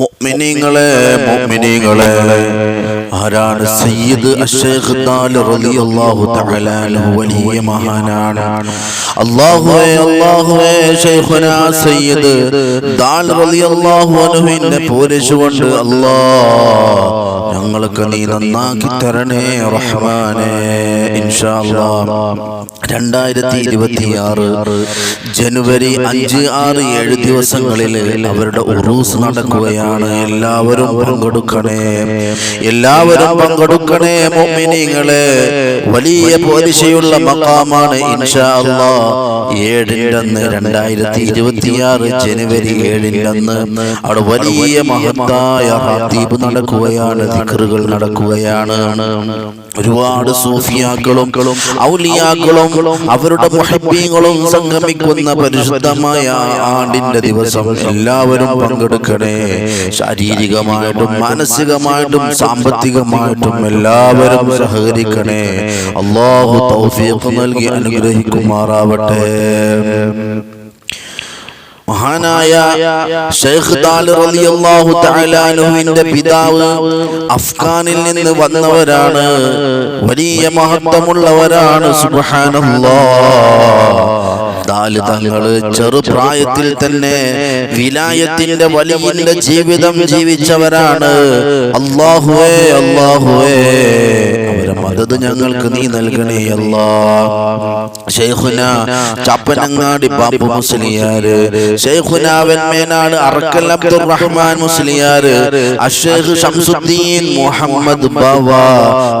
മുഅ്മിനീങ്ങളെ മുഅ്മിനീങ്ങളെ. ആരാണ് സയ്യിദ് അഷ്ശൈഖ് ദാൽ റളിയല്ലാഹു വലിയ മഹാനാണ്. അല്ലാഹുവേ അല്ലാഹുവേ സയ്യിദ് റളിയല്ലാഹു ഞങ്ങൾക്ക് നീ നന്നാക്കി തരണേ റഹ്മാനേ. രണ്ടായിരത്തി ഇരുപത്തിയാറ് ജനുവരി അഞ്ച് ആറ് ഏഴ് ദിവസങ്ങളിൽ അവരുടെ ഉറൂസ് നടക്കുകയാണ്. എല്ലാവരും പങ്കെടുക്കണേ. എല്ലാവരും പങ്കെടുക്കണേ മോമിനിങ്ങളെ വലിയ പോലിശയുള്ള മക്കാമാണ് ഇൻഷാ അല്ലാ ഏഴിന്റെ അന്ന് രണ്ടായിരത്തി ഇരുപത്തിയാറ് ജനുവരി ഏഴിന്റെ അന്ന് അവിടെ വലിയ മഹത്തായ ഹാത്തീബ് നടക്കുകയാണ് ദിക്റുകൾ നടക്കുകയാണ്. ഒരുപാട് സൂഫിയാക്കളും ഔലിയാക്കളും അവരുടെ മുഹബ്ബീങ്ങളും സംഗമിക്കുന്ന പരിശുദ്ധമായ ആണ്ടിന്റെ ദിവസം എല്ലാവരും പങ്കെടുക്കണേ. ശാരീരികമായിട്ടും മാനസികമായിട്ടും സാമ്പത്തികമായിട്ടും എല്ലാവരും സഹകരിക്കണേ. അള്ളാഹു തൗഫീഖ് നൽകി അനുഗ്രഹിക്കുമാറാവട്ടെ. മഹാനായ ഷെയ്ഖ് റളിയല്ലാഹു തആല അൻഹുവിന്റെ പിതാവ് അഫ്ഗാനിൽ നിന്ന് വന്നവരാണ്. വലിയ മഹത്വമുള്ളവരാണ്. സുബ്ഹാനല്ലാഹ് ദാൽ തങ്ങൾ ചെറുപ്രായത്തിൽ തന്നെ വിലായത്തിന്റെ വലിയ ജീവിതം ജീവിച്ചവരാണ്. അള്ളാഹുവേ അള്ളാഹുവേ. അവരെ മദത് ഞങ്ങൾക്ക് നീ നൽകണേ അല്ലാ. ഷെയ്ഖുന ചപ്പനങ്ങാടി ബാബു മുസ്ലിയാര്. ഷെയ്ഖുന വെന്മേനാട് അറക്കൽ അബ്ദുർ റഹ്മാൻ മുസ്ലിയാര്. അഷേഖ് ഷംസുദ്ദീൻ മുഹമ്മദ് ബാവ.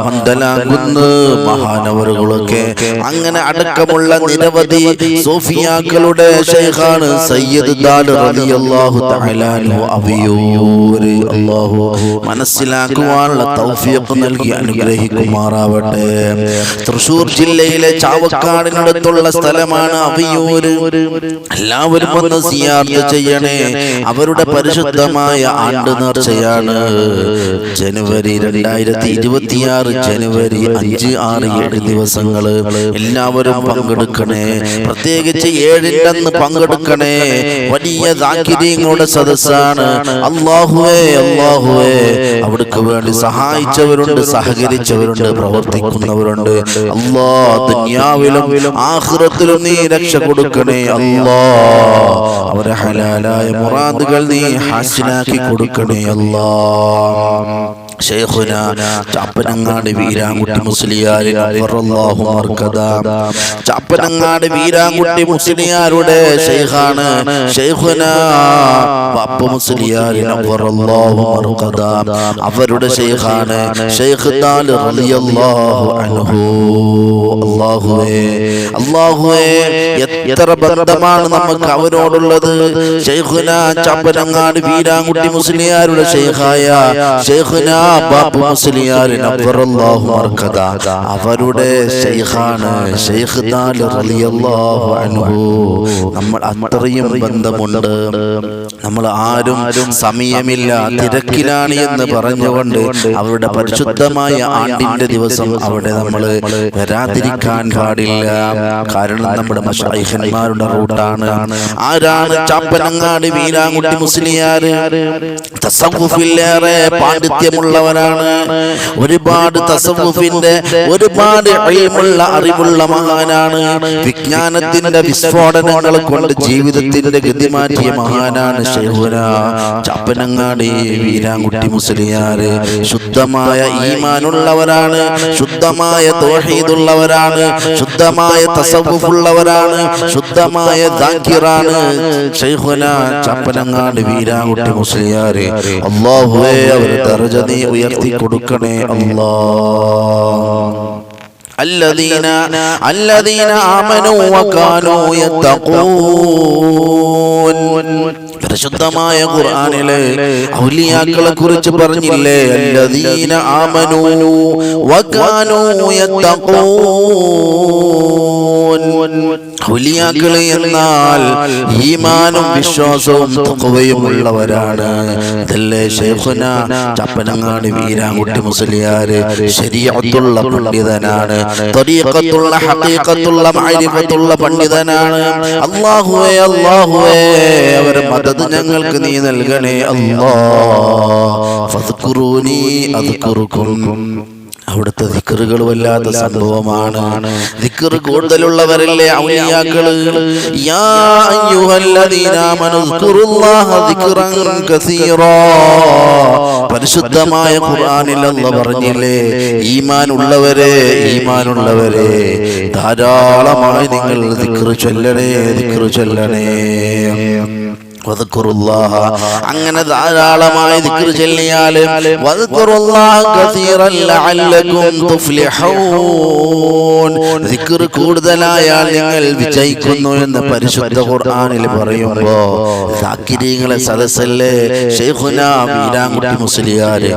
മണ്ഡലാകുന്ന് മഹാനവറുകളൊക്കെ. അങ്ങനെ അടക്കമുള്ള നിരവധി സൂഫിയാക്കളുടെ ഷെയ്ഖാണ് സയ്യിദ് റളിയല്ലാഹു തആല അവിയൂര്. അല്ലാഹു മനസ്സിലാക്കുവാനുള്ള തൗഫീഖ് നൽകി അനുഗ്രഹിക്കുമാറാവട്ടെ. തൃശൂർ ജില്ലയിലെ ചാവക്കാടിനടുത്തുള്ള സ്ഥലമാണ് അവിയൂര്. എല്ലാവരും വന്ന് സിയാർത്ത് ചെയ്യണേ. അവരുടെ പരിശുദ്ധമായ ആണ്ട് നേർച്ചയാണ്. ജനുവരി രണ്ടായിരത്തി ഇരുപത്തിയാറ് ജനുവരി അഞ്ച് ആറ് ഏഴ് ദിവസങ്ങൾ എല്ലാവരും പങ്കെടുക്കണേ. പ്രത്യേകിച്ച് ഏഴിന്റെ അന്ന് പങ്കെടുക്കണേ. വലിയ ദാക്കിര്യങ്ങളുടെ സദസ്സാണ്. അള്ളാഹുവേ അള്ളാഹുവേ. അവർക്ക് വേണ്ടി സഹായിച്ചവരുണ്ട് സഹകരിച്ചവരുണ്ട് പ്രവർത്തിക്കുന്നവരുണ്ട്. അള്ളാ ദുനിയാവിലും ആഖിറത്തിലും നീ രക്ഷ കൊടുക്കണേ. അല്ലാ അവരെ ഹലാലായ മുറാദുകൾ നീ ഹാസിലാക്കി കൊടുക്കണേ. അല്ലാ ഷെയ്ഖുന ചാപ്പനങ്ങാട് വീരാങ്കുട്ടി മുസ്ലിയാർ ചാപ്പനങ്ങാട് വീരാങ്കുട്ടി മുസ്ലിയാരുടെ ഷെയ്ഖാണ് ഷെയ്ഖുന പപ്പ മുസ്ലിയാർ അവരുടെ ഷെയ്ഖാണ് ഷെയ്ഖ് റളിയല്ലാഹു അൻഹു. അല്ലാഹുവേ അല്ലാഹുവേ എത്ര ബന്ധമാണ് നമുക്ക് അവരോടുള്ളത് ഷെയ്ഖുന ചാപ്പനങ്ങാട് വീരാങ്കുട്ടി മുസ്ലിയാരുടെ ഷെയ്ഖായ ഷെയ്ഖുന നബ്ബറല്ലാഹു മർക്കദ. അവരുടെ ഷെയ്ഖാണ് ഷെയ്ഖ് നമ്മൾ അത്രയും ബന്ധമുണ്ട്. നമ്മൾ ആരും സമയമില്ല തിരക്കിലാണ് എന്ന് പറഞ്ഞുകൊണ്ട് അവരുടെ പരിശുദ്ധമായ ആണ്ടിന്റെ ദിവസം അവിടെ നമ്മൾ വരാതിരിക്കാൻ പാടില്ല. കാരണം നമ്മുടെ മഷൈഹന്മാരുടെ റൂട്ടാണ്. ആരാണ് ചാപ്പനങ്ങാട് വീരാങ്കുട്ടി മുസ്ലിയാർ തസവുഫിലേറെ പാണ്ഡിത്യമുള്ളവരാണ് ഒരുപാട് തസവുഫിന്റെ ഒരുപാട് അഴിമുള്ള അറിവുള്ള മഹാനാണ്. വിജ്ഞാനത്തിന്റെ വിസ്ഫോടനങ്ങൾ കൊണ്ട് ജീവിതത്തിന്റെ ഗതി മാറ്റിയ മഹാനാണ് ഷെഹുന ചപ്പനങ്ങാടി വീരാങ്കുട്ടി മുസ്ലിയാര്. ശുദ്ധമായ ഈമാനുള്ളവരാണ്. ശുദ്ധമായ തോഹീദുള്ളവരാണ്. ശുദ്ധമായ തസവുഫുള്ളവരാണ്. ശുദ്ധമായ ദാക്കിറാണ് ഷെയ്ഖുന ചപ്പനങ്ങാട് വീരാങ്കുട്ടി മുസ്ലിയാര്. അള്ളാഹുവേ അവർ നീ ഉയർത്തി കൊടുക്കണേ അല്ലാ الذين الذين آمنوا وكانوا يتقون പരിശുദ്ധമായ ഖുർആനിലെ ഔലിയാക്കളെ കുറിച്ച് പറഞ്ഞില്ലേ അല്ലദീന ആമനു വകാനു യത്തഖൂൻ ഔലിയാക്കൾ എന്നാൽ ഈമാനും വിശ്വാസവും തഖ്വയും ഉള്ളവരാണ് ഇതല്ലേ ഷേഖുന ചപ്പനങ്ങാട് വീരാൻകുട്ടി മുസ്ലിയാര് ശരീഅത്തുള്ള പണ്ഡിതനാണ്. ത്വരീഖത്തുള്ള ഹഖീഖത്തുള്ള മഅരിഫത്തുള്ള പണ്ഡിതനാണ്. അല്ലാഹുവേ അല്ലാഹുവേ അവരെ മദത് ഞങ്ങൾക്ക് നീ നൽകണേ. അല്ലാ ഫദ്കുറൂനി അദ്കുറുക്കും. അവിടുത്തെ ദിക്കറുകൾ വല്ലാത്ത സംഭവമാണ്. ദിക്കറ് കൂടുതലുള്ളവരല്ലേ ഔലിയാക്കൾ? യാ അയ്യുഹല്ലദീന ദിക്റൻ കസീറാ. പരിശുദ്ധമായ ഖുർആനിൽ പറഞ്ഞില്ലേ? ഈമാൻ ഉള്ളവരെ ഈമാൻ ഉള്ളവരെ ധാരാളമായി നിങ്ങൾ ദിക്റ് ചൊല്ലണേ ദിക്റ് ചൊല്ലണേ. അങ്ങനെ ധാരാളമായി ദിക്ർ ചൊല്ലിയാൽ ദിക്ർ കൂടുതലായാൽ നിങ്ങൾ വിജയിക്കുന്നു എന്ന് പരിശുദ്ധ ഖുർആനിൽ പറയുമ്പോ സാക്കിരീങ്ങളെ സദസ്സല്ലേ? ഷെയ്ഖുന വീരാൻകുട്ടി മുസ്ലിയാര്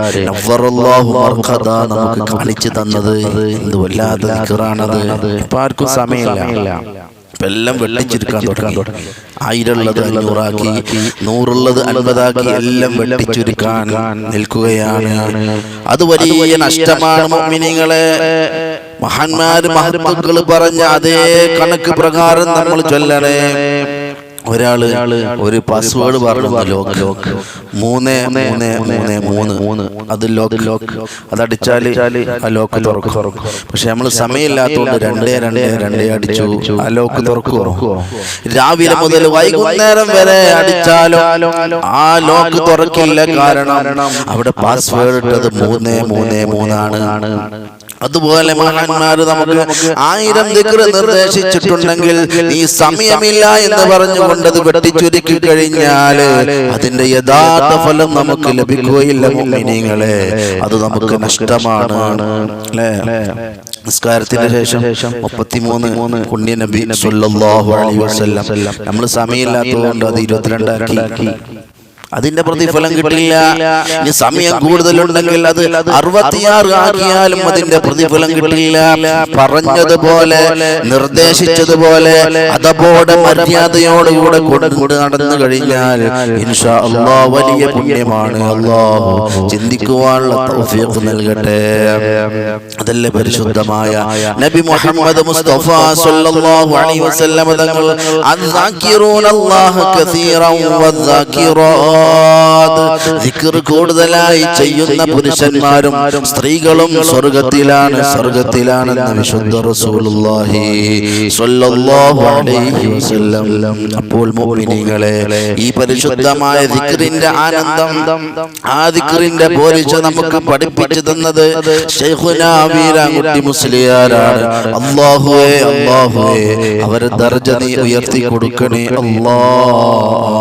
നമുക്ക് കാണിച്ചു തന്നത്. എന്ത് വല്ലാത്ത ദിക്റാണത്. ആർക്കും സമയമില്ല. ഇപ്പൊ എല്ലാം വെട്ടിച്ചിരിക്കാൻ തുടങ്ങി. ആയിരമുള്ളത് അഞ്ഞൂറാക്കി നൂറുള്ളത് അൻപതാക്കി. എല്ലാം വെട്ടിച്ചുരുക്കാൻ നിൽക്കുകയാണ്. അത് വലിയ നഷ്ടമാണ് മഹാന്മാര് മഹത്തുക്കൾ പറഞ്ഞ അതേ കണക്ക് പ്രകാരം നമ്മൾ ചൊല്ലണേ. ഒരാൾ ഒരു പാസ്വേഡ് പറഞ്ഞു ലോക്ക് ലോക്ക് മൂന്ന് മൂന്ന് മൂന്ന് മൂന്ന് മൂന്ന് അത് ലോക്ക് ലോക്ക് അതടിച്ചാൽ ആ ലോക്ക് തുറക്കും. പക്ഷെ നമ്മൾ സമയമില്ലാത്തതുകൊണ്ട് രണ്ടേ രണ്ടേ രണ്ടേ അടിച്ചു. ആ ലോക്ക് തുറക്കും രാവിലെ മുതൽ വൈകുന്നേരം വരെ അടിച്ചാലോ ആ ലോക്ക് തുറക്കില്ല കാരണം അവിടെ പാസ്വേഡ് ഇട്ടത് മൂന്ന് മൂന്ന് മൂന്നാണ്. അതുപോലെ മഹാന്മാര് നമുക്ക് ആയിരം ദിക്ര നിർദ്ദേശിച്ചിട്ടുണ്ടെങ്കിൽ ഈ സമയമില്ല എന്ന് പറഞ്ഞുകൊണ്ട് അത് വെട്ടിച്ചുരുക്കി കഴിഞ്ഞാൽ അതിന്റെ യഥാർത്ഥ ഫലം നമുക്ക് ലഭിക്കുകയില്ല മുഅ്മിനീങ്ങളെ അത് നമുക്ക് നഷ്ടമാണ്. അല്ലേ? നിസ്കാരത്തിന്റെ ശേഷം മുപ്പത്തിമൂന്ന് കുണ്യ നബി സല്ലല്ലാഹു അലൈഹി വസല്ലം. നമ്മൾ സമയമില്ലാത്തതുകൊണ്ട് അത് ഇരുപത്തിരണ്ടാക്കി. അതിന്റെ പ്രതിഫലം കിട്ടില്ല. ഇനി സമയം കൂടുതലുണ്ടെങ്കിൽ അത് അറുപത്തിയാറ് ആക്കിയാലും അതിന്റെ പ്രതിഫലം കിട്ടില്ല. പറഞ്ഞതുപോലെ നിർദ്ദേശിച്ചതുപോലെ അതപോടെ മര്യാദയോടുകൂടെ കൊണ്ട് നടന്നു കഴിഞ്ഞാൽ ഇൻഷാ അള്ളാ വലിയ പുണ്യമാണ്. അള്ളാഹു ചിന്തിക്കുവാനുള്ള തൗഫീഖ് നൽകട്ടെ. അതല്ലേ പരിശുദ്ധമായ നബി മുഹമ്മദ് മുസ്തഫ സല്ലല്ലാഹു അലൈഹി വസല്ലം തങ്ങൾ അദ്ദാകിറൂന അല്ലാഹ കസീറൻ ദിക്ർ കൂടുതലായി ചെയ്യുന്ന പുരുഷന്മാരും സ്ത്രീകളും സ്വർഗത്തിലാണ്. സ്വർഗത്തിലാണെന്ന് വിശുദ്ധ റസൂലുള്ളാഹി സ്വല്ലല്ലാഹു അലൈഹി വസല്ലം. അപ്പോൾ ഈ പരിശുദ്ധമായ ദിക്റിന്റെ ആനന്ദം ആ ദിക്റിന്റെ പോരിച്ച നമുക്ക് പഠിപ്പിച്ചു തന്നത് ശൈഖുനാ വീരാൻകുട്ടി മുസ്ലിയാരാണ്. അല്ലാഹുവേ അല്ലാഹുവേ അവരെ ദർജ നീ ഉയർത്തി കൊടുക്കണേ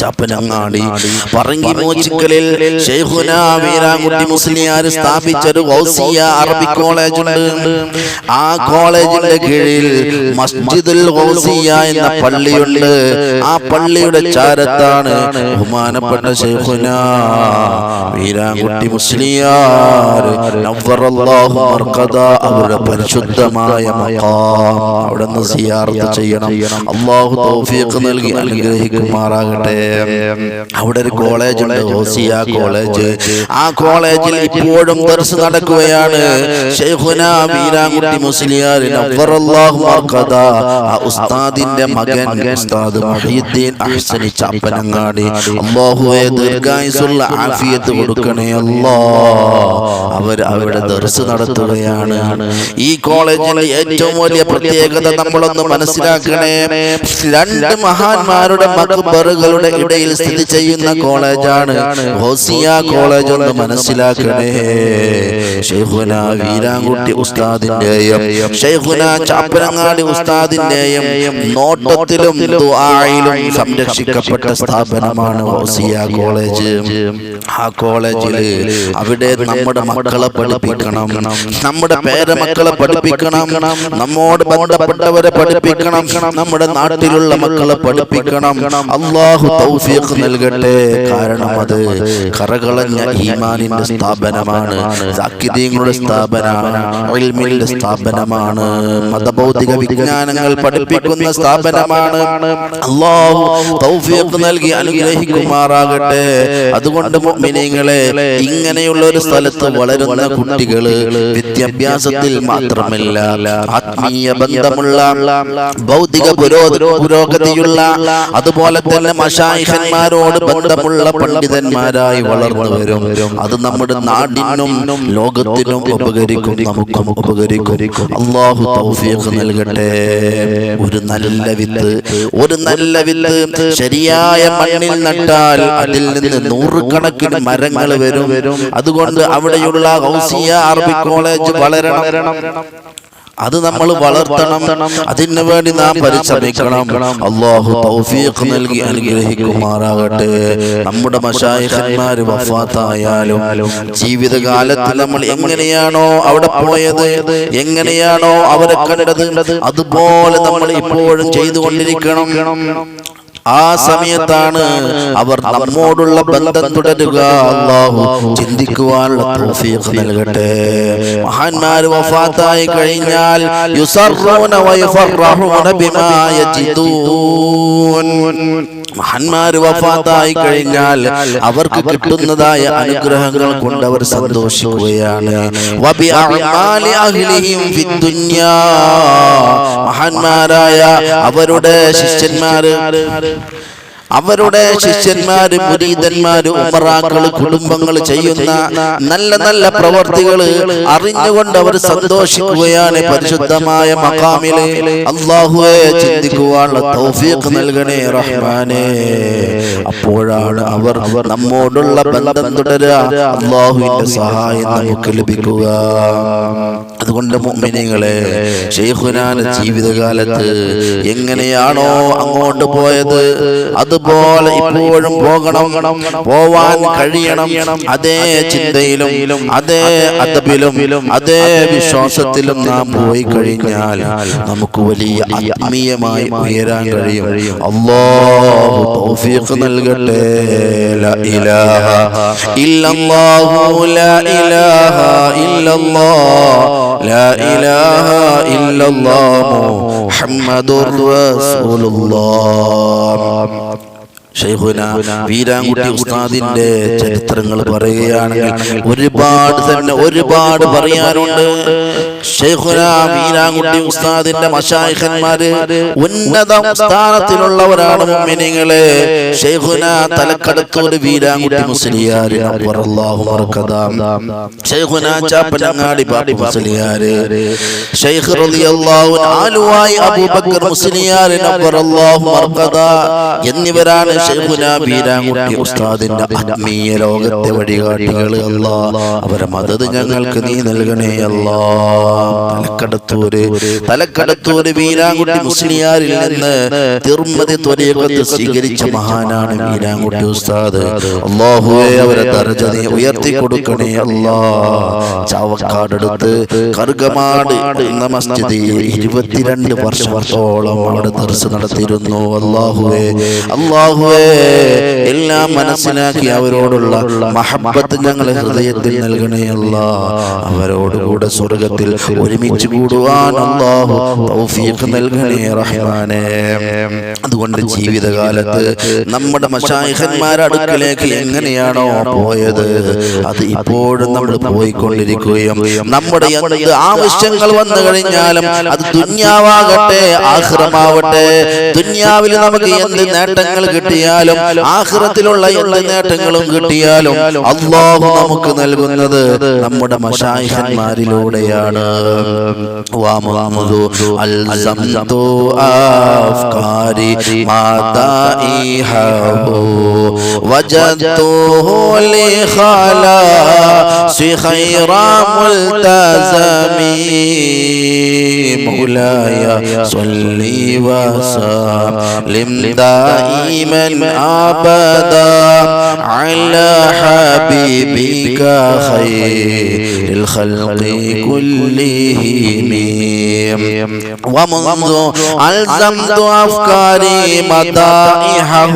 ചപ്പനങ്ങാടി പറങ്കി മോചിക്കലിൽ ഷെയ്ഖുന വീരാൻകുട്ടി മുസ്ലിയാർ സ്ഥാപിച്ച ഒരു ഗൗസിയ അറബി കോളേജ് ഉണ്ട് ആ കോളേജിന്റെ കീഴിൽ മസ്ജിദുൽ ഗൗസിയ എന്ന പള്ളിയുണ്ട്. ആ പള്ളിയുടെ ചാരത്താണ് ബഹുമാനപ്പെട്ട ഷെയ്ഖുന വീരാകുട്ടി മുസ്ലിയാർ. നവ്വറല്ലാഹു മർഖദ അവരുടെ പരിശുദ്ധമായ മഖാം. അവിടെ നിന്ന് സിയാറത്ത് ചെയ്യണം. അള്ളാഹു തൗഫീഖ് നൽകി അനുഗ്രഹിക്കുമാറാകട്ടെ. അവിടെ ഒരു കോളേജ് ഉണ്ട് ഓസിയ കോളേജ്. ആ കോളേജിൽ ഇപ്പോഴും ദർസ് നടക്കുകയാണ്. ഉസ്താദിന്റെ മകൻ ഉസ്താദ് അഹ്സനി ചാപ്പനങ്ങാടി. ആഫിയത്ത് കൊടുക്കണേ അവർ അവിടെ ദർസ് നടത്തുകയാണ്. ഈ കോളേജിലെ ഏറ്റവും വലിയ പ്രത്യേകത നമ്മളൊന്ന് മനസ്സിലാക്കണേ. രണ്ട് മഹാന്മാരുടെ മക്ബറുകളുടെ ഇടയിൽ സ്ഥിതി ചെയ്യുന്ന കോളേജാണ് ഹോസിയ കോളേജ് ഒന്ന് മനസ്സിലാക്കണേ. ഷെയ്ഖുന വീരാൻകുട്ടി ഉസ്താദിന്റെയും ഷെയ്ഖുന ചാപ്പനങ്ങാടി ഉസ്താദിന്റെയും നോട്ടത്തിലും ദുആയിലും സംരക്ഷിക്കപ്പെട്ട സ്ഥാപനമാണ് ഹോസിയ കോളേജ്. ആ കോളേജിൽ അവിടെ നമ്മുടെ മക്കളെ പഠിപ്പിക്കണം. നമ്മുടെ പേരമക്കളെ പഠിപ്പിക്കണം. നമ്മോട് ബന്ധപ്പെട്ടവരെ പഠിപ്പിക്കണം. നമ്മുടെ നാട്ടിലുള്ള മക്കളെ പഠിപ്പിക്കണം. അള്ളാഹു തൗഫീഖ് നൽകട്ടെ. കാരണം അത് കറകളഞ്ഞ ഈമാനിന്റെ സ്ഥാപനമാണ്. സാക്കിദീങ്ങളുടെ സ്ഥാപനമാണ്. ഇൽമിന്റെ സ്ഥാപനമാണ്. മതഭൗതിക വിജ്ഞാനങ്ങൾ പഠിപ്പിക്കുന്ന സ്ഥാപനമാണ്. അള്ളാഹു തൗഫീഖ് നൽകി അനുഗ്രഹിക്കുമാറാകട്ടെ. അതുകൊണ്ട് മുഅ്മിനീങ്ങളെ ഇങ്ങനെയുള്ള ഒരു സ്ഥലത്ത് വളരുന്ന കുട്ടികൾ വിദ്യാഭ്യാസത്തിൽ മാത്രമല്ല ആത്മീയ ബന്ധമുള്ള ഭൗതിക പുരോഗതിയുള്ള അതുപോലെ തന്നെ മഷായിഹന്മാരോട് ബന്ധമുള്ള പണ്ഡിതന്മാരായി വളർന്നു വരും. അത് നമ്മുടെ നാടിനും ലോകത്തിനും ഉപകരിക്കും. നമുക്കും ഉപകരിക്കും. അള്ളാഹു തൗഫീഖ് നൽകട്ടെ. ഒരു നല്ല വിത്ത് ഒരു നല്ല വിത്ത് ശരിയായ മണ്ണിൽ നട്ടാൽ അതിൽ നിന്ന് നൂറുകണക്കിന് മരങ്ങൾ വരും. അതുകൊണ്ട് അവിടെയുള്ള ഹൗസിയ അറബി കോളേജ് വളരണം. അത് നമ്മൾ വളർത്തണം. അതിനു വേണ്ടി നാം പരിശ്രമിക്കണം. അള്ളാഹു തൗഫീഖ് നൽകി അനുഗ്രഹിക്കുമാറാകട്ടെ. നമ്മുടെ മഷായിഖന്മാർ വഫാത്തായാലും ജീവിതകാലത്ത് നമ്മൾ എങ്ങനെയാണോ അവിടെ പോയത് എങ്ങനെയാണോ അവരെ കണ്ടത് അതുപോലെ നമ്മൾ ഇപ്പോഴും ചെയ്തുകൊണ്ടിരിക്കണം. ആ സമയത്താണ് അവർ നമ്മോടുള്ള ബന്ധം തുടരുക. അള്ളാഹു ചിന്തിക്കുവാനുള്ള തൗഫീഖ് നൽകട്ടെ. മഹാന്മാർ വഫാത്തായി കഴിഞ്ഞാൽ യുസറൂന വയഫറഹൂന ബിമാ യജിദൂൻ. മഹാന്മാർ വഫാത്തായി കഴിഞ്ഞാൽ അവർക്ക് കിട്ടുന്നതായ അനുഗ്രഹങ്ങൾ കൊണ്ട് അവർ സന്തോഷിക്കുകയാണ്. മഹാന്മാരായ അവരുടെ ശിഷ്യന്മാര് അവരുടെ ശിഷ്യന്മാര് പുരീതന്മാര് ഉമറാക്കൾ കുടുംബങ്ങൾ ചെയ്യുന്ന നല്ല നല്ല പ്രവർത്തികൾ അറിഞ്ഞുകൊണ്ട് അവർ സന്തോഷിക്കുകയാണ് പരിശുദ്ധമായ മക്കാമിൽ അള്ളാഹുവെ ചിന്തിക്കുവാനുള്ള തൗഫീഖ് നൽകണേ റഹ്മാനെ. അപ്പോഴാണ് അവർ നമ്മോടുള്ള ബന്ധം തുടരുക. അള്ളാഹുവിന്റെ സഹായം നമുക്ക് ലഭിക്കുക. അതുകൊണ്ട് മുമ്പിനികളെ ഷെയ്ഖുനാന്റെ ജീവിതകാലത്ത് എങ്ങനെയാണോ അങ്ങോട്ട് പോയത്? അതുപോലെ ഇപ്പോഴും പോകണം പോവാൻ കഴിയണം അതേ ചിന്തയിലും അതേ അദബിലും അതേ വിശ്വാസത്തിലും നാം പോയി കഴിഞ്ഞാൽ നമുക്ക് വലിയ ആത്മീയമായി ഉയരാൻ കഴിയും അല്ലാഹു തൗഫീഖ് നൽകട്ടെ ലാ ഇലാഹ ഇല്ലല്ലാഹു ലാ ഇലാഹ ഇല്ലല്ലാഹ് لا إله إلا الله محمد رسول الله ഷെയ്ഖുന വീരാൻകുട്ടി ഉസ്താദിന്റെ ചരിത്രങ്ങൾ പറയുകയാണെങ്കിൽ ഒരുപാട് തന്നെ ഒരുപാട് പറയാനുണ്ട്. ഷെയ്ഖുന വീരാൻകുട്ടി ഉസ്താദിന്റെ മഷായിഖന്മാര് ഉന്നത സ്ഥാനത്തിലുള്ളവരാണ് മുഅ്മിനീങ്ങളെ. ഷെയ്ഖുന തലക്കടത്തൂർ വീരാൻകുട്ടി ഷെയ്ഖുന ചാപ്പനങ്ങാടി മുസ്ലിയാര്. ഷെയ്ഖ് റളിയല്ലാഹു ആലുവായി അബൂബക്കർ മർക്കദ എന്നിവരാണ് ഷെയ്ഖുന വീരാൻകുട്ടി ഉസ്താദിന്റെ ആത്മീയ ലോകത്തെ വഴികാട്ടികൾ അല്ല. അവരെ മദത് ഞങ്ങൾക്ക് നീ നൽകണേ അല്ല. തലക്കടത്തൂര്. തലക്കടത്തൂര്. വീരാൻകുട്ടി മുസ്ലിയാരിൽ നിന്ന് തിർമതി ത്വരീഖത്ത് സ്വീകരിച്ച മഹാനാണ് വീരാൻകുട്ടി ഉസ്താദ്. അല്ലാഹുവേ അവരെ ദർജ നീ ഉയർത്തി കൊടുക്കണേ അല്ലാ. ചാവക്കാടടുത്ത് കറുകമാട് എന്ന മസ്ജിദിൽ ഇരുപത്തിരണ്ട് വർഷത്തോളം അവിടെ ദർശ നടത്തിയിരുന്നു. അല്ലാഹുവേ അല്ലാഹുവേ എല്ലാം മനസ്സിലാക്കി അവരോടുള്ള മഹബത്ത് ഞങ്ങൾ ഹൃദയത്തിൽ നൽകണേ അല്ലാ. അവരോടുകൂടെ സ്വർഗത്തിൽ ഒരുമിച്ച് കൂടുവാൻ തൗഫീഖ് നൽകണേ റഹ്മാനേ. അതുകൊണ്ട് ജീവിതകാലത്ത് നമ്മുടെ മഷായിഖന്മാരുടെ അടുക്കലേക്ക് എങ്ങനെയാണോ പോയത്? അത് ഇപ്പോഴും നമ്മൾ പോയിക്കൊണ്ടിരിക്കുകയും നമ്മുടെ എന്ത് ആവശ്യങ്ങൾ വന്നു കഴിഞ്ഞാലും അത് ദുന്യാവാകട്ടെ ആഹ്റമാവട്ടെ ദുന്യാവിൽ നമുക്ക് എന്ത് നേട്ടങ്ങൾ കിട്ടിയാലും ആഹ്റത്തിലുള്ള എന്ത് നേട്ടങ്ങളും കിട്ടിയാലും അള്ളാഹു നമുക്ക് നൽകുന്നത് നമ്മുടെ മഷായിഖന്മാരിലൂടെയാണ്. വാമുദു അൽസംതു سے خیرہ ملتزمي مولایا صلي وسلم. دائما أبدا على حبيبك خير الخلق كلهم. ومنذ ألزمت أفكاري مدائحه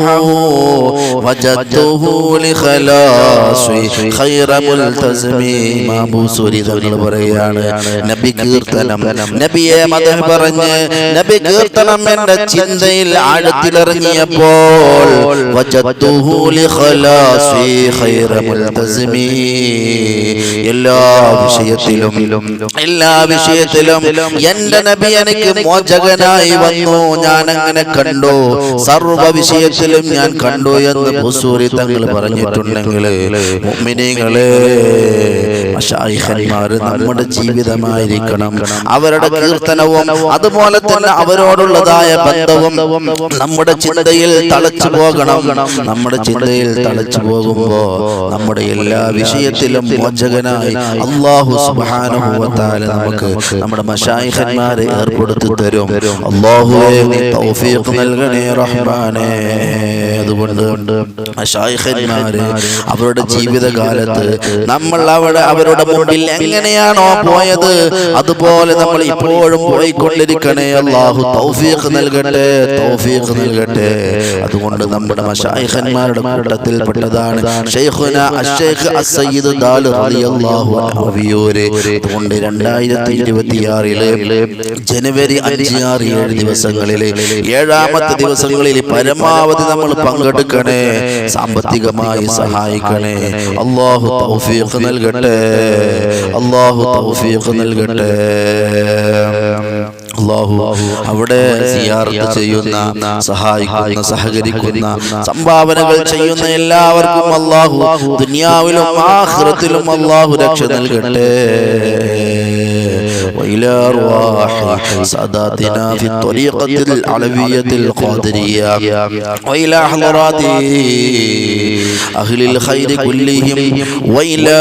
وجدته لخلاصي خير ملتزم മാബൂസൂരി തങ്ങൾ പറയാണ് നബി കീർത്തനം നബിയെ മതം പറഞ്ഞ് നബി കീർത്തനം എന്റെ ചിന്തയിൽ ആഴത്തിലിറങ്ങിയപ്പോൾ വജദ്തുഹു ലിഖലാസി ഖൈറ മുൽതസിമി എല്ലാ വിഷയത്തിലും എല്ലാ വിഷയത്തിലും എന്റെ നബി എനിക്ക് മോചകനായി വന്നു. ഞാൻ അങ്ങനെ കണ്ടു. സർവ വിഷയത്തിലും ഞാൻ കണ്ടു എന്ന് തങ്ങൾ പറഞ്ഞിട്ടുണ്ടെങ്കിൽ മുഅ്മിനീങ്ങളെ നമ്മുടെ ജീവിതമായിരിക്കണം. അവരുടെ കീർത്തനവും അതുപോലെ തന്നെ അവരോടുള്ളതായ ബന്ധവും നമ്മുടെ ചിന്തയിൽ തളച്ചു പോകണം. നമ്മുടെ ചിന്തയിൽ തളച്ചു പോകുമ്പോ നമ്മുടെ എല്ലാ വിഷയത്തിലും മോചകനായി അള്ളാഹു സുഹാനുഭവത്താൽ നമുക്ക് നമ്മുടെ മഷായിഖന്മാരെ ഏർപ്പെടുത്തി തരും. അള്ളാഹുവേ തൗഫീഖ് നൽകണേ റഹ്മാനേ. അതുകൊണ്ട് മഷായിഖന്മാര് അവരുടെ ജീവിതകാലത്ത് നമ്മൾ അവിടെ അവരുടെ മുമ്പിൽ എങ്ങനെയാണോ പോയത്? അതുപോലെ നമ്മൾ ഇപ്പോഴും പോയിക്കൊണ്ടിരിക്കണേ. അള്ളാഹു തൗഫീഖ് നൽകട്ടെ തൗഫീഖ് നൽകട്ടെ. അതുകൊണ്ട് നമ്മുടെ മഷായിഖന്മാരുടെ കൂട്ടത്തിൽപ്പെട്ടതാണ് ഷെയ്ഖുന അഷ്ഷേഖ് അസ്സയ്യിദ് ദാൽ റളിയല്ലാഹു അൻഹു വിയൂരെ അതുകൊണ്ട് രണ്ടായിരത്തി ഇരുപത്തിയാറിൽ ജനുവരി അഞ്ച് ആറ് ഏഴ് ദിവസങ്ങളിൽ ഏഴാമത്തെ ദിവസങ്ങളിൽ പരമാവധി നമ്മൾ പങ്കെടുക്കണേ. സാമ്പത്തികമായി സഹായിക്കണേ. അള്ളാഹു തൗഫീഖ് നൽകട്ടെ. അള്ളാഹു തൗഫീഖ് നൽകട്ടെ. അള്ളാഹു അവിടെ സിയാറത്ത് ചെയ്യുന്ന സഹായിക്കുന്ന സഹകരിക്കുന്ന സംഭാവനകൾ ചെയ്യുന്ന എല്ലാവർക്കും അള്ളാഹു ദുനിയാവിലും ആഖിറത്തിലും അള്ളാഹു രക്ഷ നൽകട്ടെ. وإلى أرواح ساداتنا في الطريقة العلوية القادرية وإلى حضرات أهل الخير كلهم وإلى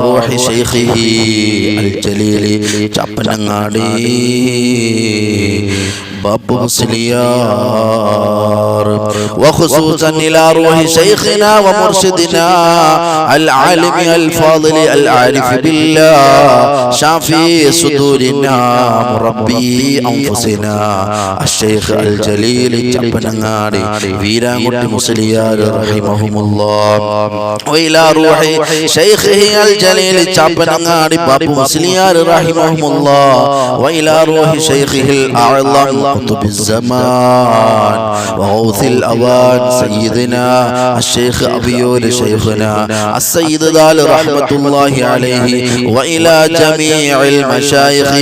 روح شيخه الجليل ചപ്പനങ്ങാടി باب مسليار وخصوصا إلى روح شيخنا ومرشدنا العالم الفاضل العارف بالله شافي صدورنا مربي أنفسنا الشيخ الجليل جبنغاري ويرانغوتي مسليار رحمهم الله وإلى روح شيخه الجليل جبنغاري بابو مسليار رحمهم الله وإلى روح شيخه الأعظم قطب الزمان وغوث الأول الأوان سيدنا الشيخ أبيول شيخنا السيد دال رحمة الله عليه وإلى جميع المشايخ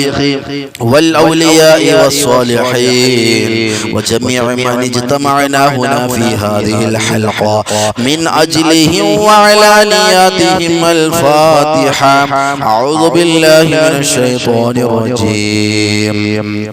والأولياء والصالحين وجميع من اجتمعنا هنا في هذه الحلقة من أجلهم وعلانياتهم الفاتحة أعوذ بالله من الشيطان الرجيم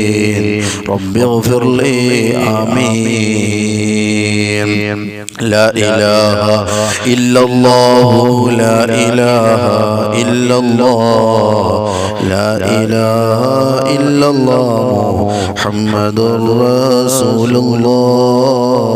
رب اغفر لي. آمين. لا إله إلا الله لا إله إلا الله لا إله إلا الله محمد رسول الله.